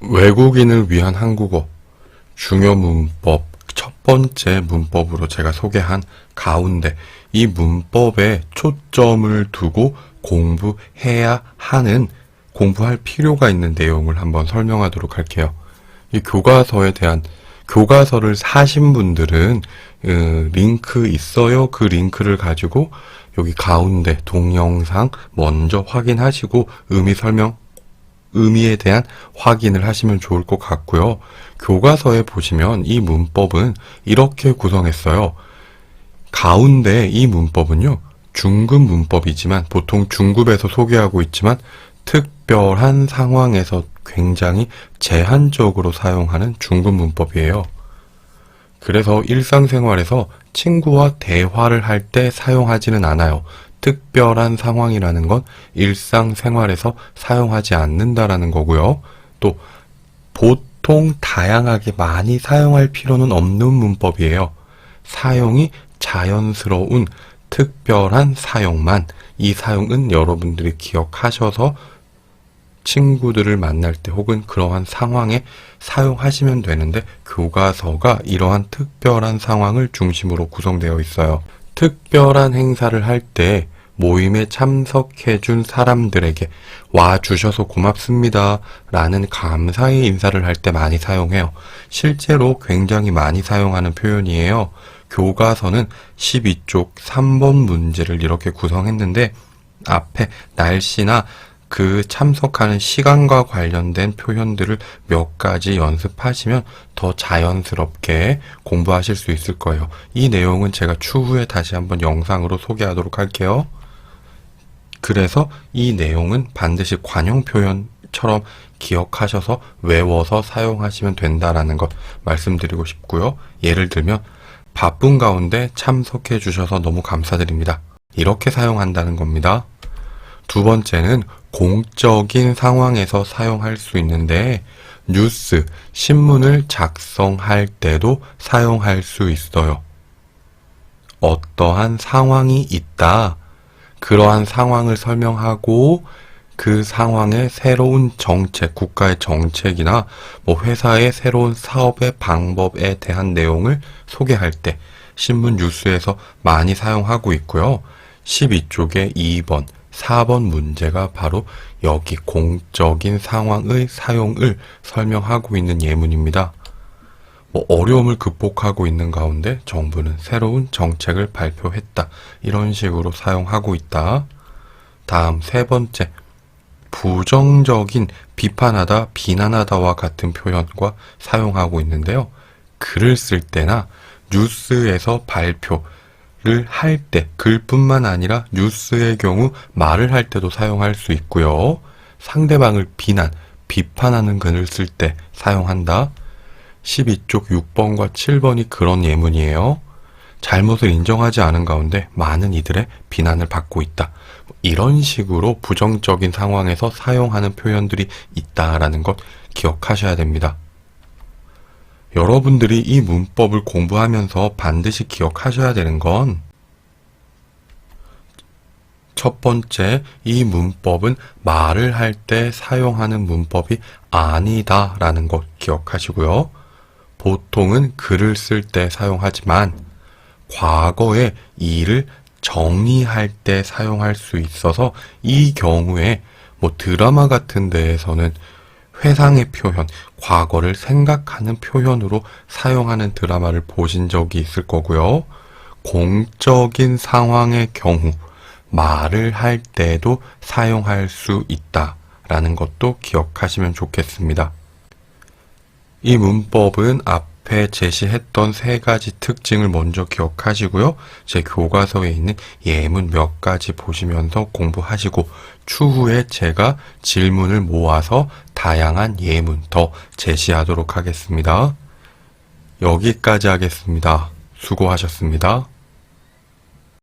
외국인을 위한 한국어 중요 문법 첫 번째 문법으로 제가 소개한 가운데 이 문법에 초점을 두고 공부해야 하는 공부할 필요가 있는 내용을 한번 설명하도록 할게요. 이 교과서에 대한 교과서를 사신 분들은 어, 링크 있어요. 그 링크를 가지고 여기 가운데 동영상 먼저 확인하시고 의미 설명 의미에 대한 확인을 하시면 좋을 것 같고요. 교과서에 보시면 이 문법은 이렇게 구성했어요. 가운데 이 문법은요, 중급 문법이지만 보통 중급에서 소개하고 있지만 특별한 상황에서 굉장히 제한적으로 사용하는 중급 문법이에요. 그래서 일상생활에서 친구와 대화를 할 때 사용하지는 않아요. 특별한 상황이라는 건 일상생활에서 사용하지 않는다라는 거고요. 또 보통 다양하게 많이 사용할 필요는 없는 문법이에요. 사용이 자연스러운 특별한 사용만 이 사용은 여러분들이 기억하셔서 친구들을 만날 때 혹은 그러한 상황에 사용하시면 되는데 교과서가 이러한 특별한 상황을 중심으로 구성되어 있어요. 특별한 행사를 할 때 모임에 참석해 준 사람들에게 와 주셔서 고맙습니다 라는 감사의 인사를 할 때 많이 사용해요. 실제로 굉장히 많이 사용하는 표현이에요. 교과서는 12쪽 3번 문제를 이렇게 구성했는데 앞에 날씨나 그 참석하는 시간과 관련된 표현들을 몇 가지 연습하시면 더 자연스럽게 공부하실 수 있을 거예요. 이 내용은 제가 추후에 다시 한번 영상으로 소개하도록 할게요. 그래서 이 내용은 반드시 관용 표현처럼 기억하셔서 외워서 사용하시면 된다라는 것 말씀드리고 싶고요. 예를 들면 바쁜 가운데 참석해 주셔서 너무 감사드립니다. 이렇게 사용한다는 겁니다. 두 번째는 공적인 상황에서 사용할 수 있는데 뉴스, 신문을 작성할 때도 사용할 수 있어요. 어떠한 상황이 있다. 그러한 상황을 설명하고 그 상황의 새로운 정책, 국가의 정책이나 뭐 회사의 새로운 사업의 방법에 대한 내용을 소개할 때 신문 뉴스에서 많이 사용하고 있고요. 12쪽의 2번, 4번 문제가 바로 여기 공적인 상황의 사용을 설명하고 있는 예문입니다. 뭐 어려움을 극복하고 있는 가운데 정부는 새로운 정책을 발표했다. 이런 식으로 사용하고 있다. 다음 세 번째. 부정적인 비판하다, 비난하다와 같은 표현과 사용하고 있는데요. 글을 쓸 때나 뉴스에서 발표 를 할 때, 글뿐만 아니라 뉴스의 경우 말을 할 때도 사용할 수 있고요. 상대방을 비난, 비판하는 글을 쓸 때 사용한다. 12쪽 6번과 7번이 그런 예문이에요. 잘못을 인정하지 않은 가운데 많은 이들의 비난을 받고 있다. 이런 식으로 부정적인 상황에서 사용하는 표현들이 있다라는 것 기억하셔야 됩니다. 여러분들이 이 문법을 공부하면서 반드시 기억하셔야 되는 건 첫 번째, 이 문법은 말을 할 때 사용하는 문법이 아니다 라는 것 기억하시고요. 보통은 글을 쓸 때 사용하지만 과거의 일을 정의할 때 사용할 수 있어서 이 경우에 뭐 드라마 같은 데에서는 회상의 표현, 과거를 생각하는 표현으로 사용하는 드라마를 보신 적이 있을 거고요. 공적인 상황의 경우 말을 할 때도 사용할 수 있다라는 것도 기억하시면 좋겠습니다. 이 문법은 앞에 제시했던 세 가지 특징을 먼저 기억하시고요. 제 교과서에 있는 예문 몇 가지 보시면서 공부하시고 추후에 제가 질문을 모아서 다양한 예문 더 제시하도록 하겠습니다. 여기까지 하겠습니다. 수고하셨습니다.